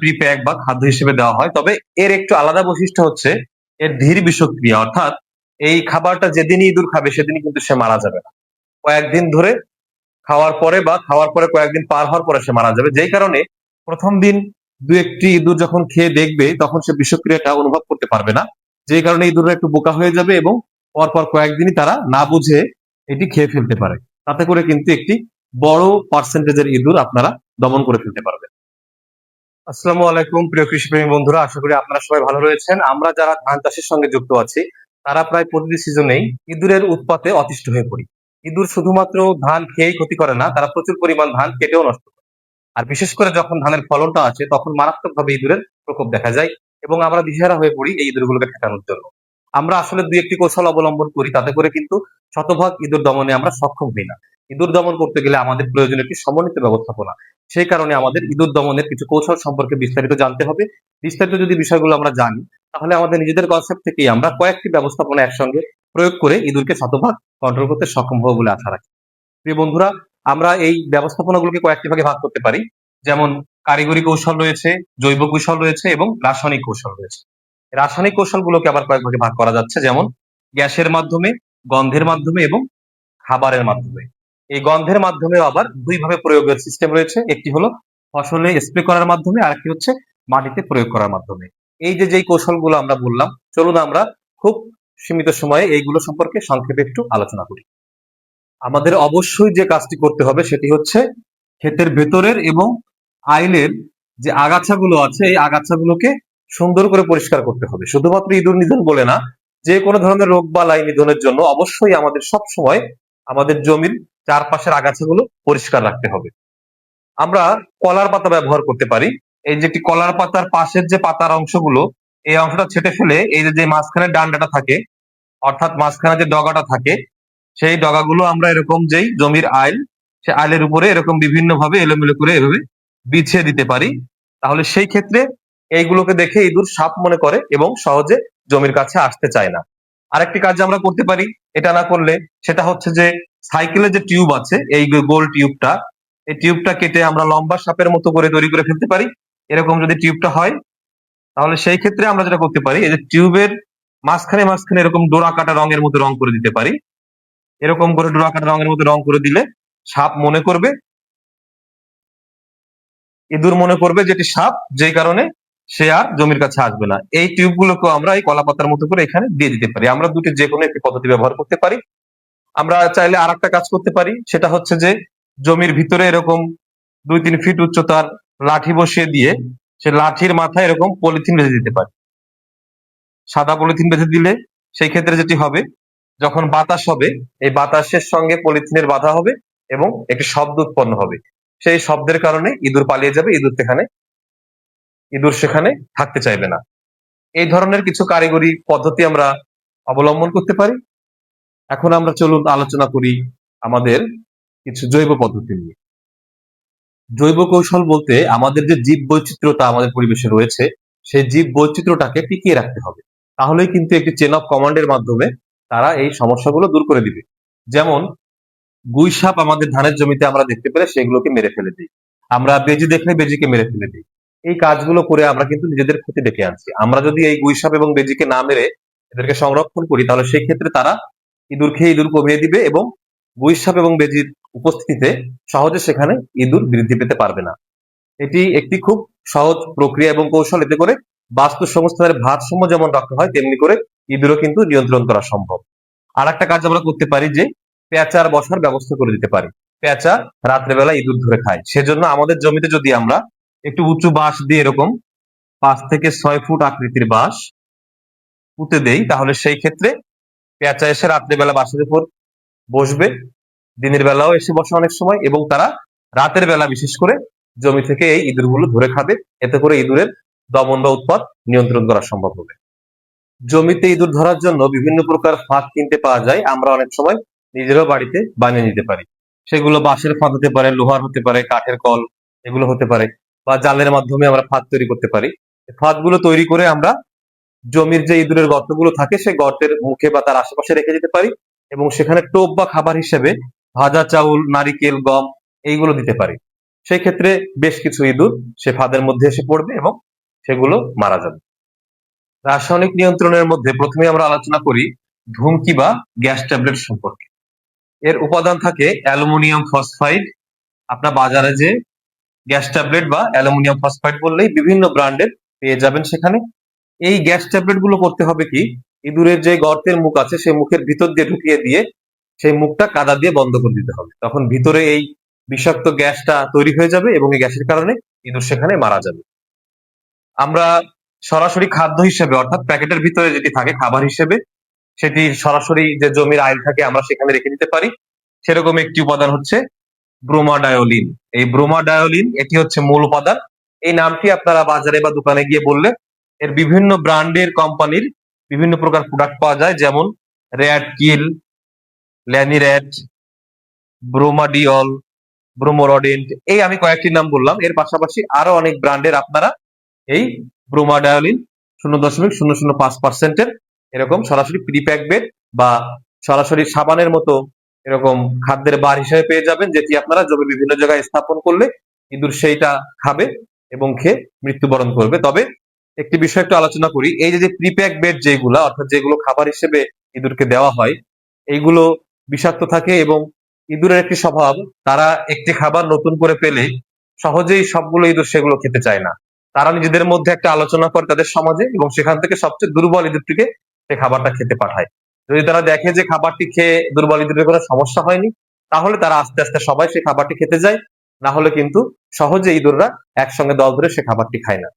প্রিপ্যাক বা খাদ্য হিসেবে দেওয়া হয়, তবে এর একটু আলাদা বৈশিষ্ট্য হচ্ছে এর ধীর বিষক্রিয়া, অর্থাৎ এই খাবারটা যেদিন ইঁদুর খাবে, সেদিনই কিন্তু সে মারা যাবে না। কয়েকদিন ধরে খাওয়ার পরে বা খাওয়ার পরে কয়েকদিন পার হওয়ার পরে সে মারা যাবে। যেই কারণে প্রথম দিন দু একটি ইঁদুর যখন খেয়ে দেখবে, তখন সে বিষক্রিয়াটা অনুভব করতে পারবে না। যে কারণে ইঁদুররা একটু বোকা হয়ে যাবে এবং পরপর কয়েকদিনই তারা না বুঝে এটি খেয়ে ফেলতে পারে। তাতে করে কিন্তু একটি বড় পার্সেন্টেজের ইঁদুর আপনারা দমন করে ফেলতে পারবেন। আসসালামু আলাইকুম, প্রিয় কৃষিপ্রেমী বন্ধুরা, আশা করি আপনারা সবাই ভালো রয়েছেন। আমরা যারা ধান চাষের সঙ্গে যুক্ত আছি, তারা প্রায় প্রতিটি সিজনেই ইঁদুরের উৎপাতে অতিষ্ঠ হয়ে পড়ি। ইঁদুর শুধুমাত্র ধান খেয়েই ক্ষতি করে না, তারা প্রচুর পরিমাণ ধান কেটেও নষ্ট করে। আর বিশেষ করে যখন ধানের ফলনটা আছে তখন মারাত্মকভাবে ইঁদুরের প্রকোপ দেখা যায় এবং আমরা দিশেহারা হয়ে পড়ি এই ইঁদুরগুলোকে ঠেকানোর জন্য। আমরা আসলে দুই একটি কৌশল অবলম্বন করি, তাতে করে কিন্তু শতভাগ ইঁদুর দমনে আমরা সক্ষম হই না। ইঁদুর দমন করতে গেলে আমাদের প্রয়োজন একটি সমন্বিত ব্যবস্থাপনা। সেই কারণে আমাদের ইঁদুর দমনের কিছু কৌশল সম্পর্কে বিস্তারিত জানতে হবে। বিস্তারিত যদি বিষয়গুলো আমরা জানি, তাহলে আমাদের নিজেদের কনসেপ্ট থেকেই আমরা কয়েকটি ব্যবস্থাপনা একসঙ্গে প্রয়োগ করে ইঁদুরকে শতভাগ কন্ট্রোল করতে সক্ষম হব বলে আশা রাখি। প্রিয় বন্ধুরা, আমরা এই ব্যবস্থাপনাগুলোকে কয়েকটি ভাগে ভাগ করতে পারি। যেমন কারিগরি কৌশল রয়েছে, জৈব কৌশল রয়েছে এবং রাসায়নিক কৌশল রয়েছে। রাসায়নিক কৌশলগুলোকে আবার কয়েক ভাগে ভাগ করা যাচ্ছে। যেমন গ্যাসের মাধ্যমে, গন্ধের মাধ্যমে এবং খাবারের মাধ্যমে। এই গন্ধের মাধ্যমে আবার দুই ভাবে প্রয়োগের সিস্টেম রয়েছে। একটি হলো ফসলে স্প্রে করার মাধ্যমে আর একটি হচ্ছে মাটিতে প্রয়োগ করার মাধ্যমে। এই যে যেই কৌশলগুলো আমরা বললাম, চলুন আমরা খুব সীমিত সময়ে এইগুলো সম্পর্কে সংক্ষেপে একটু আলোচনা করি। আমাদের অবশ্যই যে কাজটি করতে হবে সেটি হচ্ছে ক্ষেতের ভেতরের এবং আইলের যে আগাছাগুলো আছে, এই আগাছাগুলোকে সুন্দর করে পরিষ্কার করতে হবে। শুধুমাত্র ইঁদুর নিধন বলে না, যে কোনো ধরনের রোগ বা বালাই নিধনের জন্য অবশ্যই আমাদের সব সময় আমাদের জমির চারপাশের আগাছাগুলো পরিষ্কার রাখতে হবে। আমরা কলার পাতা ব্যবহার করতে পারি। এই যে একটি কলার পাতার পাশের যে পাতার অংশগুলো, এই অংশটা ছেটে ফেলে এই যে মাঝখানে ডান্ডাটা থাকে, অর্থাৎ মাঝখানে যে ডগাটা থাকে, সেই ডগাগুলো আমরা এরকম যেই জমির আইল, সে আইলের উপরে এরকম বিভিন্ন ভাবে এলোমেলো করে এভাবে বিছিয়ে দিতে পারি। তাহলে সেই ক্ষেত্রে এইগুলোকে দেখে ইঁদুর সাপ মনে করে এবং সহজে জমির কাছে আসতে চায় না। আরেকটি কাজ আমরা করতে পারি, এটা না করলে সেটা হচ্ছে যে সাইকেলের যে টিউব আছে, এই গোল টিউবটা, এই টিউবটা কেটে আমরা লম্বা সাপের মতো করে তৈরি করে ফেলতে পারি। এরকম যদি টিউবটা হয়, তাহলে সেই ক্ষেত্রে আমরা যেটা করতে পারি, এই যে টিউবের মাঝখানে মাঝখানে এরকম ডোরা কাটা রঙের মতো রং করে দিতে পারি। এরকম করে ডোরা কাটা রঙের মতো রং করে দিলে সাপ মনে করবে, ইঁদুর মনে করবে যেটি সাপ, যেই কারণে সে আর জমির কাছে আসবে না। এই টিউবগুলোকে আমরা এই কলা পাতার মতো করে এখানে দিয়ে দিতে পারি। আমরা দুটি যে কোনো একটি পদ্ধতি ব্যবহার করতে পারি। আমরা চাইলে আর একটা কাজ করতে পারি। সেটা হচ্ছে যে, জমির ভিতরে এরকম দুই তিন ফিট উচ্চতার লাঠি বসিয়ে দিয়ে সে লাঠির মাথায় এরকম পলিথিন বেঁধে দিতে পারি। সাদা পলিথিন বেঁধে দিলে সেই ক্ষেত্রে যেটি হবে, যখন বাতাস হবে, এই বাতাসের সঙ্গে পলিথিনের বাধা হবে এবং একটি শব্দ উৎপন্ন হবে। সেই শব্দের কারণে ইঁদুর পালিয়ে যাবে, ইঁদুর সেখানে ইঁদুর সেখানে থাকতে চাইবে না। এই ধরনের কিছু কারিগরি পদ্ধতি আমরা অবলম্বন করতে পারি। এখন আমরা চলুন আলোচনা করি আমাদের কিছু জৈব পদ্ধতি নিয়ে। জৈব কৌশল বলতে আমাদের যে জীব বৈচিত্র্যতা আমাদের পরিবেশে রয়েছে, সেই জীব বৈচিত্র্যটাকে টিকিয়ে রাখতে হবে। তাহলেই কিন্তু একটি চেন অফ কমান্ডের মাধ্যমে তারা এই সমস্যাগুলো দূর করে দিবে। যেমন, গুই সাপ আমাদের ধানের জমিতে আমরা দেখতে পেলে সেগুলোকে মেরে ফেলে দিই আমরা বেজি দেখলে বেজিকে মেরে ফেলে দিই এই কাজগুলো করে আমরা কিন্তু নিজেদের ক্ষতি ডেকে আনছি। আমরা যদি এই গুই সাপ এবং বেজিকে না মেরে এদেরকে সংরক্ষণ করি, তাহলে সেই ক্ষেত্রে তারা ইঁদুর খেয়ে ইঁদুর কমিয়ে দিবে এবং সাপ এবং বেজির উপস্থিতিতে সহজে সেখানে ইঁদুর বৃদ্ধি পেতে পারবে না। এটি একটি খুব সহজ প্রক্রিয়া এবং কৌশল। এতে করে বাস্তু সংস্থানের ভারসাম্য যেমন রক্ষা হয়, তেমনি করে ইঁদুরও কিন্তু নিয়ন্ত্রণ করা সম্ভব। আর একটা কাজ আমরা করতে পারি যে পেঁচার বসার ব্যবস্থা করে দিতে পারি। পেঁচা রাত্রেবেলা ইঁদুর ধরে খায়। সেজন্য আমাদের জমিতে যদি আমরা একটু উঁচু বাঁশ দিয়ে এরকম পাঁচ থেকে ছয় ফুট আকৃতির বাঁশ পুঁতে দেই, তাহলে সেই ক্ষেত্রে পেঁচা এসে রাত্রেবেলা বাঁশের উপর বসবে। দিনের বেলাও এসে বসে অনেক সময় এবং তারা রাতের বেলা বিশেষ করে জমি থেকে এই ইঁদুরগুলো ধরে খাবে। এতে করে ইঁদুরের দমন বা উৎপাদ নিয়ন্ত্রণ করা সম্ভব হবে। জমিতে ইঁদুর ধরার জন্য বিভিন্ন প্রকার ফাঁদ কিনতে পাওয়া যায়। আমরা অনেক সময় নিজেরাও বাড়িতে বানিয়ে নিতে পারি। সেগুলো বাঁশের ফাঁদ হতে পারে, লোহার হতে পারে, কাঠের কল এগুলো হতে পারে বা জালের মাধ্যমে আমরা ফাঁদ তৈরি করতে পারি। ফাঁদগুলো তৈরি করে আমরা জমির যে ইঁদুরের গর্তগুলো থাকে, সেই গর্তের মুখে বা তার আশেপাশে রেখে দিতে পারি এবং সেখানে টোপ বা খাবার হিসেবে ভাজা চাউল, নারিকেল, গম এইগুলো দিতে পারি। সেই ক্ষেত্রে বেশ কিছু ইঁদুর সে ফাঁদের মধ্যে এসে পড়বে এবং সেগুলো মারা যাবে। রাসায়নিক নিয়ন্ত্রণের মধ্যে প্রথমে আমরা আলোচনা করি ধুমকি বা গ্যাস ট্যাবলেট সম্পর্কে। এর উপাদান থাকে অ্যালুমিনিয়াম ফসফাইড। আপনার বাজারে যে গ্যাস ট্যাবলেট বা অ্যালুমিনিয়াম ফসফাইড বললেই বিভিন্ন ব্র্যান্ডের পেয়ে যাবেন সেখানে। এই গ্যাস ট্যাবলেটগুলো করতে হবে কি? ইঁদুরের যে গর্তের মুখ আছে, সেই মুখের ভিতর দিয়ে ঢুকিয়ে দিয়ে সেই মুখটা কাদা দিয়ে বন্ধ করে দিতে হবে। তখন ভিতরে এই বিষাক্ত গ্যাসটা তৈরি হয়ে যাবে এবং এই গ্যাসের কারণে ইঁদুর সেখানে মারা যাবে। আমরা সরাসরি খাদ্য হিসেবে, অর্থাৎ প্যাকেটের ভিতরে যেটি থাকে খাবার হিসেবে, সেটি সরাসরি যে জমির আইল থাকে আমরা সেখানে রেখে দিতে পারি। সেরকম একটি উপাদান হচ্ছে ব্রোমাডায়োলিন। এই ব্রোমাডায়োলিন, এটি হচ্ছে মূল উপাদান। এই নামটি আপনারা বাজারে বা দোকানে গিয়ে বললে এর বিভিন্ন ব্র্যান্ডের কোম্পানির বিভিন্ন প্রকার প্রোডাক্ট পাওয়া যায়, যেমন র্যাড কিল ল্যানিরেট ব্রোমাডিওল ব্রোমোরডেন্ট এই আমি কয়েকটি নাম বললাম। এর পাশাপাশি আরও অনেক ব্র্যান্ডের আপনারা এই ব্রোমাডায়োলিন শূন্য দশমিক শূন্য শূন্য পাঁচ পার্সেন্টের এরকম সরাসরি প্রিপ্যাক বেড বা সরাসরি সাবানের মতো এরকম খাদ্যের বার হিসেবে পেয়ে যাবেন, যেটি আপনারা জমির বিভিন্ন জায়গায় স্থাপন করলে ইঁদুর সেইটা খাবে এবং খেয়ে মৃত্যুবরণ করবে। তবে একটি বিষয় একটু আলোচনা করি। এই যে প্রিপ্যাক বেড যেগুলো, অর্থাৎ যেগুলো খাবার হিসেবে ইঁদুরকে দেওয়া হয়, এইগুলো বিষাক্ত থাকে এবং ইঁদুরের একটি স্বভাব, তারা একটি খাবার নতুন করে পেলে সহজেই সবগুলো ইঁদুর সেগুলো খেতে চায় না। তারা নিজেদের মধ্যে একটা আলোচনা করে তাদের সমাজে এবং সেখান থেকে সবচেয়ে দুর্বল ইঁদুরটিকে সে খাবারটা খেতে পাঠায়। যদি তারা দেখে যে খাবারটি খেয়ে দুর্বল ইঁদুরের কোনো সমস্যা হয়নি, তাহলে তারা আস্তে আস্তে সবাই সেই খাবারটি খেতে যায়। না হলে কিন্তু সহজে ইঁদুররা একসঙ্গে দল ধরে সে খাবারটি খায় না।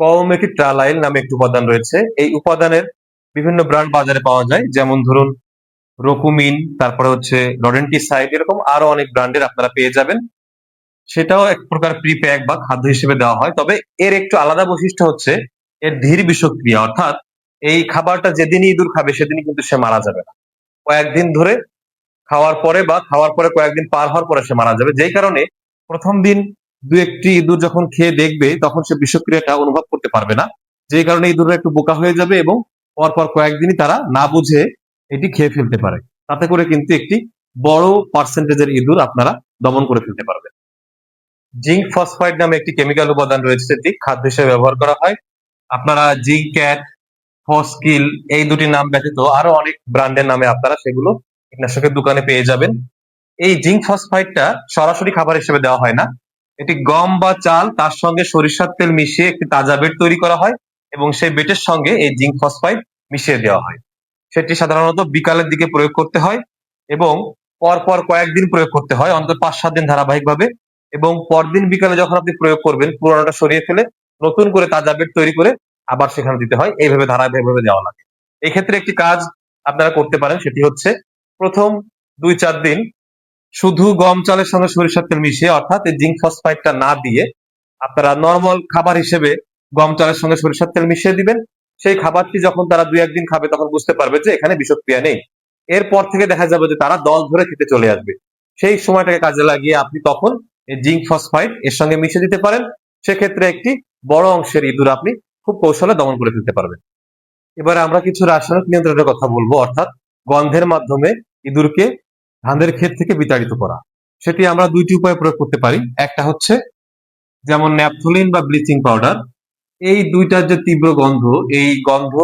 কওমেটি ট্রালাইল নামে একটি উপাদান রয়েছে? এই উপাদানের বিভিন্ন ব্র্যান্ড বাজারে পাওয়া যায়। যেমন ধরুন, রোকুমিন, তারপরে হচ্ছে রডেন্টিসাইড এরকম আরও অনেক ব্র্যান্ডের আপনারা পেয়ে যাবেন। সেটাও এক প্রকার প্রিপ্যাক বা খাদ্য হিসেবে দেওয়া হয়। তবে এর একটু আলাদা বৈশিষ্ট্য হচ্ছে, এর ধীর বিষক্রিয়া, অর্থাৎ এই খাবারটা যেদিনই ইঁদুর খাবে, সেদিনই কিন্তু সে মারা যাবে না। কয়েকদিন ধরে খাওয়ার পরে বা খাওয়ার পরে কয়েকদিন পার হওয়ার পরে সে মারা যাবে। যেই কারণে প্রথম দিন দু একটি ইঁদুর যখন খেয়ে দেখবে, তখন সে বিষক্রিয়াটা অনুভব করতে পারবে না। যেই কারণে ইঁদুররা একটু বোকা হয়ে যাবে এবং পরপর কয়েকদিনই তারা না বুঝে এটি খেয়ে ফেলতে পারে। তাতে করে কিন্তু একটি বড় পার্সেন্টেজের ইঁদুর আপনারা দমন করে ফেলতে পারবেন। জিঙ্ক ফসফাইড নামে একটি কেমিক্যাল উপাদান রয়েছে, যেটি খাদ্য হিসেবে ব্যবহার করা হয়। আপনারা জিঙ্ক, ক্যাট, ফসকিল এই দুটি নাম ব্যতীত আরও অনেক ব্র্যান্ডের নামে আপনারা সেগুলো কীটনাশকের দোকানে পেয়ে যাবেন। এই জিঙ্ক ফসফাইডটা সরাসরি খাবার হিসেবে দেওয়া হয় না। এটি গম বা চাল, তার সঙ্গে সরিষার তেল মিশিয়ে একটি তাজা বেট তৈরি করা হয় এবং সেই বেটের সঙ্গে এই জিঙ্ক ফসফাইড মিশিয়ে দেওয়া হয়। সেটি সাধারণত বিকালের দিকে প্রয়োগ করতে হয় এবং পরপর কয়েকদিন প্রয়োগ করতে হয়, অন্তত পাঁচ সাত দিন ধারাবাহিকভাবে এবং পরদিন বিকালে যখন আপনি প্রয়োগ করবেন, পুরোনোটা সরিয়ে ফেলে নতুন করে তাজা বেড তৈরি করে আবার সেখানে দিতে হয়। এইভাবে ধারাবাহিকভাবে দেওয়া লাগে। এক্ষেত্রে একটি কাজ আপনারা করতে পারেন, সেটি হচ্ছে প্রথম দুই চার দিন শুধু গম চালের সঙ্গে সরিষার তেল মিশিয়ে, অর্থাৎ এই জিঙ্ক ফসফাইডটা না দিয়ে আপনারা নর্মাল খাবার হিসেবে গম চালের সঙ্গে সরিষার তেল মিশিয়ে দিবেন। সেই খাবারটি যখন তারা দুই একদিন খাবে, তখন বুঝতে পারবে যে এখানে বিষক্রিয়া নেই। এরপর থেকে দেখা যাবে যে তারা দল ধরে খেতে চলে আসবে। সেই সময়টাকে কাজে লাগিয়ে আপনি তখন জিঙ্ক ফসফাইড এর সঙ্গে মিশে দিতে পারেন। সেক্ষেত্রে একটি বড় অংশের ইঁদুর আপনি খুব কৌশলে দমন করে ফেলতে পারবেন। এবারে আমরা কিছু রাসায়নিক নিয়ন্ত্রণের কথা বলব, অর্থাৎ গন্ধের মাধ্যমে ইঁদুরকে ধানের ক্ষেত থেকে বিতাড়িত করা। সেটি আমরা দুইটি উপায়ে প্রয়োগ করতে পারি। একটা হচ্ছে যেমন ন্যাপথলিন বা ব্লিচিং পাউডার। এই দুইটার যে তীব্র গন্ধ, এই গন্ধ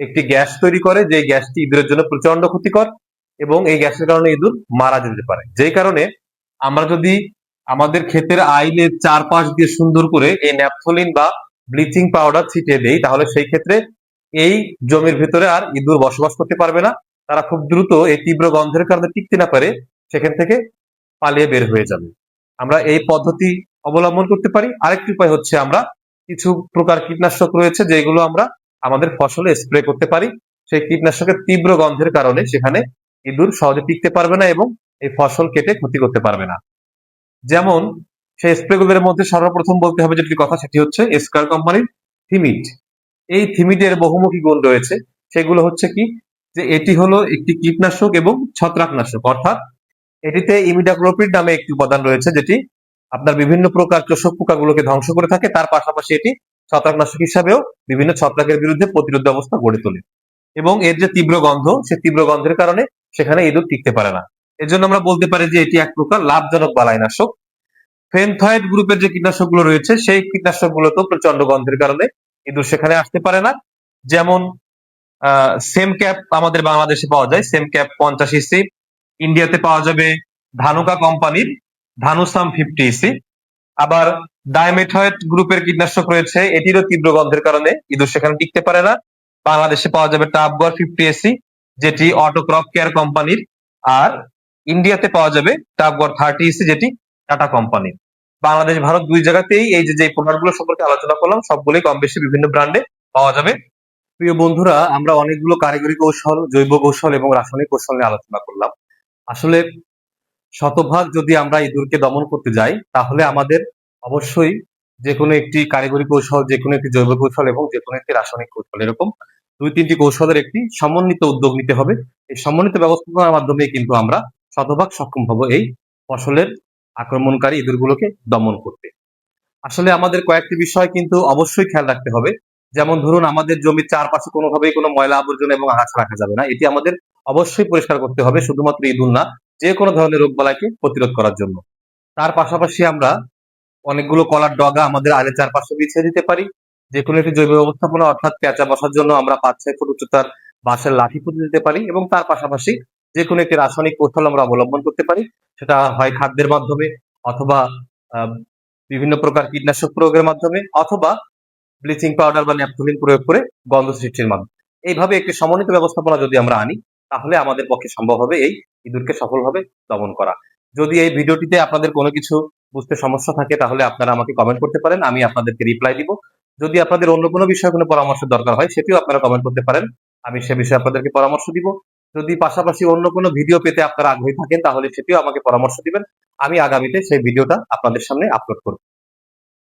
একটি গ্যাস তৈরি করে, যে গ্যাসটি ইঁদুরের জন্য প্রচণ্ড ক্ষতিকর এবং এই গ্যাসের কারণে ইঁদুর মারা যেতে পারে। যেই কারণে আমরা যদি আমাদের ক্ষেতের আইলের চারপাশ দিয়ে সুন্দর করে এই ন্যাপথলিন বা ব্লিচিং পাউডার ছিটিয়ে দেই, তাহলে সেই ক্ষেত্রে এই জমির ভিতরে আর ইঁদুর বসবাস করতে পারবে না। তারা খুব দ্রুত এই তীব্র গন্ধের কারণে টিকতে না পারে, সেখান থেকে পালিয়ে বের হয়ে যাবে। আমরা এই পদ্ধতি অবলম্বন করতে পারি। আরেকটি উপায় হচ্ছে আমরা কিছু প্রকার কীটনাশক রয়েছে যেগুলো আমরা আমাদের ফসলে স্প্রে করতে পারি। সেই কীটনাশকের তীব্র গন্ধের কারণে সেখানে ইঁদুর সহজে টিকতে পারবে না এবং এই ফসল কেটে ক্ষতি করতে পারবে না। যেমন সেই স্প্রেগুলোর মধ্যে সর্বপ্রথম বলতে হবে যেটি কথা সেটি হচ্ছে এসকার কোম্পানির থিমিট। এই থিমিটের বহুমুখী গুণ রয়েছে। সেগুলো হচ্ছে কি? যে এটি হলো একটি কীটনাশক এবং ছত্রাকনাশক, অর্থাৎ এটিতে ইমিডাক্লোপিড নামে একটি উপাদান রয়েছে যেটি আপনার বিভিন্ন প্রকার চোষক পোকাগুলোকে ধ্বংস করে থাকে। তার পাশাপাশি এটি ছত্রাকনাশক হিসাবেও বিভিন্ন ছত্রাকের বিরুদ্ধে প্রতিরোধ ব্যবস্থা গড়ে তোলে। এবং এর যে তীব্র গন্ধ, সে তীব্র গন্ধের কারণে সেখানে ইঁদুর টিকতে পারে না। এর জন্য আমরা বলতে পারি যে এটি এক প্রকার লাভজনক বালাইনাশক। ফেনথয়েড গ্রুপের যে কীটনাশকগুলো রয়েছে, সেই কীটনাশকগুলো তো প্রচণ্ড গন্ধের কারণে ইঁদুর সেখানে আসতে পারে না। যেমন সেম ক্যাপ আমাদের বাংলাদেশে পাওয়া যায় সেম ক্যাপ পঞ্চাশ ইসি ইন্ডিয়াতে পাওয়া যাবে ধানুকা কোম্পানির ধানুসাম ফিফটি ইসি আবার ডাইমেথয়েড গ্রুপের কীটনাশক রয়েছে, এটিরও তীব্র গন্ধের কারণে ইঁদুর সেখানে টিকতে পারে না। বাংলাদেশে পাওয়া যাবে টাপগর ফিফটি এসি যেটি অটোক্রপ কেয়ার কোম্পানির আর ইন্ডিয়াতে পাওয়া যাবে টাপগর থার্টি ইসি যেটি টাটা কোম্পানির বাংলাদেশ, ভারত দুই জায়গাতেই এই যে যে প্রোডাক্টগুলো সম্পর্কে আলোচনা করলাম, সবগুলোই কম বেশি বিভিন্ন ব্র্যান্ডে পাওয়া যাবে। প্রিয় বন্ধুরা, আমরা অনেকগুলো কারিগরি কৌশল, জৈব কৌশল এবং রাসায়নিক কৌশল নিয়ে আলোচনা করলাম। আসলে শতভাগ যদি আমরা ইঁদুরকে দমন করতে যাই, তাহলে আমাদের অবশ্যই যে কোনো একটি কারিগরি কৌশল যে কোনো একটি জৈব কৌশল এবং যে কোনো একটি রাসায়নিক কৌশল এরকম দুই তিনটি কৌশলের একটি সমন্বিত উদ্যোগ নিতে হবে। এই সমন্বিত ব্যবস্থাপনার মাধ্যমে কিন্তু আমরা শতভাগ সক্ষম হব এই ফসলের আক্রমণকারী ইঁদুরগুলোকে দমন করতে। আসলে আমাদের কয়েকটি বিষয় কিন্তু অবশ্যই খেয়াল রাখতে হবে। যেমন ধরুন আমাদের জমির চারপাশে কোনোভাবেই কোনো ময়লা আবর্জনা এবং আগাছা রাখা যাবে না। এটি আমাদের অবশ্যই পরিষ্কার করতে হবে, শুধুমাত্র ইঁদুর না, যে কোনো ধরনের রোগবালাইকে প্রতিরোধ করার জন্য। তার পাশাপাশি আমরা অনেকগুলো কলার ডগা আমাদের আলের চারপাশে বিছিয়ে দিতে পারি। যে কোনো একটি জৈব ব্যবস্থাপনা অর্থাৎ পেঁচা বসার জন্য আমরা পাঁচ ছয় ফুট উচ্চতার বাঁশের লাঠি পুঁতে দিতে পারি এবং তার পাশাপাশি যে কোনো একটি রাসায়নিক কৌশল আমরা অবলম্বন করতে পারি। সেটা হয় খাদ্যের মাধ্যমে অথবা বিভিন্ন প্রকার কীটনাশক প্রয়োগের মাধ্যমে অথবা ব্লিচিং পাউডার বা ন্যাপথলিন প্রয়োগ করে গন্ধ সৃষ্টির মাধ্যমে। এইভাবে একটি সমন্বিত ব্যবস্থাপনা যদি আমরা আনি, তাহলে আমাদের পক্ষে সম্ভব হবে এই ইঁদুরকে সফলভাবে দমন করা। যদি এই ভিডিওটিতে আপনাদের কোনো কিছু বুঝতে সমস্যা থাকে, তাহলে আপনারা আমাকে কমেন্ট করতে পারেন, আমি আপনাদেরকে রিপ্লাই দিব। যদি আপনাদের অন্য কোনো বিষয়ে কোনো পরামর্শের দরকার হয়, সেটিও আপনারা কমেন্ট করতে পারেন, আমি সে বিষয়ে আপনাদেরকে পরামর্শ দিব। যদি পাশাপাশি অন্য কোনো ভিডিও পেতে আপনারা আগ্রহী থাকেন, তাহলে সেটিও আমাকে পরামর্শ দিবেন, আমি আগামীতে সেই ভিডিওটা আপনাদের সামনে আপলোড করব।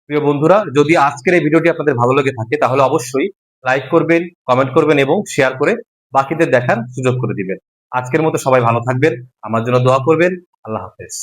প্রিয় বন্ধুরা, যদি আজকের এই ভিডিওটি আপনাদের ভালো লেগে থাকে, তাহলে অবশ্যই লাইক করবেন কমেন্ট করবেন এবং শেয়ার করে বাকিদের দেখার সুযোগ করে দিবেন। আজকের মতো সবাই ভালো থাকবেন, আমার জন্য দোয়া করবেন, আল্লাহ হাফেজ।